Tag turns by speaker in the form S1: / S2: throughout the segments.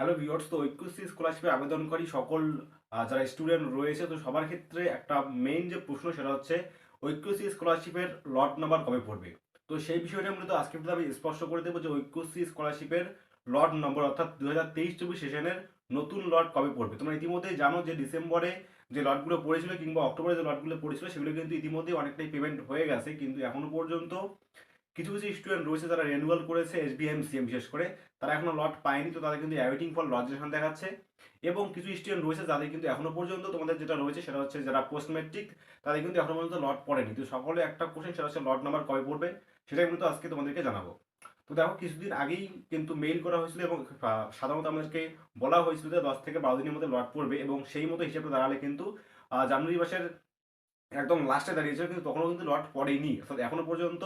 S1: Hello viewers তো ঐক্যশ্রী স্কলারশিপে আবেদনকারী সকল যারা স্টুডেন্ট রয়েছে, তো সবার ক্ষেত্রে একটা মেইন যে প্রশ্ন, সেটা হচ্ছে, ঐক্যশ্রী স্কলারশিপের লট নাম্বার কবে পড়বে? তো সেই বিষয়টা মূলত আজকে আমি স্পষ্ট করে দেবো যে ঐক্যশ্রী স্কলারশিপের লট নম্বর অর্থাৎ দু হাজার তেইশ চব্বিশ সেশনের নতুন লট কবে পড়বে? তোমরা ইতিমধ্যেই জানো যে ডিসেম্বরে যে লটগুলো পড়েছিল কিংবা অক্টোবরে যে লটগুলো পড়েছিল, সেগুলো কিন্তু ইতিমধ্যেই অনেকটাই পেমেন্ট হয়ে গেছে। কিন্তু এখনও পর্যন্ত কিছু কিছু স্টুডেন্ট রয়েছে যারা রেনুয়াল করেছে এস বি এম সিএম বিশেষ করে, তারা এখনও লট পায়নি, তো তাদের কিন্তু অ্যাওয়েটিং ফর লজেশন দেখাচ্ছে। এবং কিছু স্টুডেন্ট রয়েছে যাদের কিন্তু এখনও পর্যন্ত তোমাদের যেটা রয়েছে সেটা হচ্ছে যারা পোস্ট মেট্রিক তাদের কিন্তু এখনও পর্যন্ত লট পড়েনি। তো সকলে একটা কোশ্চেন সেটা হচ্ছে লট নাম্বার কবে পড়বে, সেটাই কিন্তু আজকে তোমাদেরকে জানাব। তো দেখো, কিছুদিন আগেই কিন্তু মেইল করা হয়েছিল এবং সাধারণত আমাদেরকে বলা হয়েছিল যে দশ থেকে বারো দিনের মধ্যে লট পড়বে এবং সেই মতো হিসেবে দাঁড়ালে কিন্তু জানুয়ারি মাসের একদম লাস্টে দাঁড়িয়েছিল, কিন্তু তখনও কিন্তু লট পড়েনি। অর্থাৎ এখনও পর্যন্ত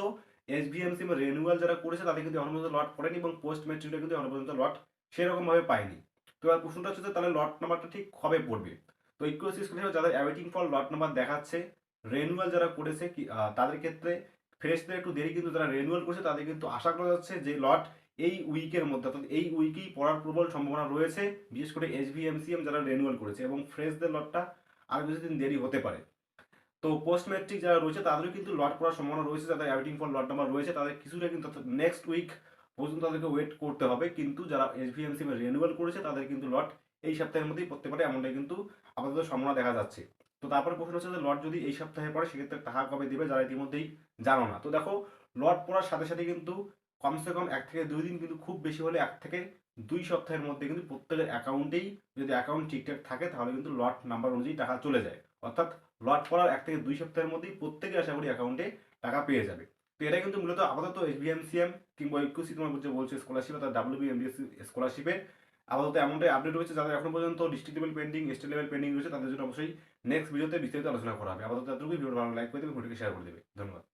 S1: এস বি রেনুয়াল যারা করেছে, তাদের কিন্তু এখনও পর্যন্ত লট পড়েনি এবং পোস্ট ম্যাট্রিকটা কিন্তু এখনও পর্যন্ত লট সেরকমভাবে পায়নি। তো এবার প্রশ্নটা হচ্ছে তাহলে লট নাম্বারটা ঠিক কবে পড়বে? তো ইকুয়াসিস যাদের অ্যাওয়েটিং ফর লট নাম্বার দেখাচ্ছে রেনুয়াল যারা করেছে তাদের ক্ষেত্রে ফ্রেশদের একটু দেরি কিন্তু যারা রেনুয়াল করেছে, তাদের কিন্তু আশা করা যাচ্ছে যে লট এই উইকের মধ্যে, অর্থাৎ এই উইকেই পড়ার প্রবল সম্ভাবনা রয়েছে, বিশেষ করে এস সি এম যারা রেনুয়াল করেছে এবং ফ্রেশদের লটটা আর কিছুদিন দেরি হতে পারে। তো পোস্ট ম্যাট্রিক যারা রয়েছে, তাদেরও কিন্তু লট পড়ার সম্ভাবনা রয়েছে, যাদের অ্যাওয়েটিং ফর লট নাম্বার রয়েছে, তাদের কিছুটা কিন্তু নেক্সট উইক পর্যন্ত তাদেরকে ওয়েট করতে হবে। কিন্তু যারা S V M C renewal করেছে, তাদের কিন্তু লট এই সপ্তাহের মধ্যেই পড়তে পারে, এমনটাই কিন্তু আপাতত সম্ভাবনা দেখা যাচ্ছে। তো তারপরে প্রশ্ন হচ্ছে যে লট যদি এই সপ্তাহে পড়ে, সেক্ষেত্রে টাকা কবে দেবে, যারা ইতিমধ্যেই জানো না। তো দেখো লট পড়ার সাথে সাথে কিন্তু কমসে কম এক থেকে দুই দিন কিন্তু খুব বেশি হলে এক থেকে দুই সপ্তাহের মধ্যে কিন্তু প্রত্যেকের অ্যাকাউন্টেই যদি অ্যাকাউন্ট ঠিকঠাক থাকে, তাহলে কিন্তু লট নাম্বার অনুযায়ী টাকা চলে যায়। অর্থাৎ লট করার এক থেকে দুই সপ্তাহের মধ্যেই প্রত্যেকে আশা করি অ্যাকাউন্টে টাকা পেয়ে যাবে। তো এটা কিন্তু মূলত আপাতত S B M C M কিংবা ইকুসি তোমার যে বলছে স্কলারশিপ অর্থাৎ ডাব্লিউ বি এম বি স্কলারশিপের আপাতত এমনটাই আপডেট হয়েছে যাদের এখন পর্যন্ত district level pending state level pending রয়েছে, তাদের জন্য অবশ্যই নেক্সট ভিডিওতে বিস্তারিত আলোচনা করা হবে। আপাতত এতটুকুই। ভিডিও ভালো লাইক করে দেবে ভিডিওকে শেয়ার করে দেবে। ধন্যবাদ।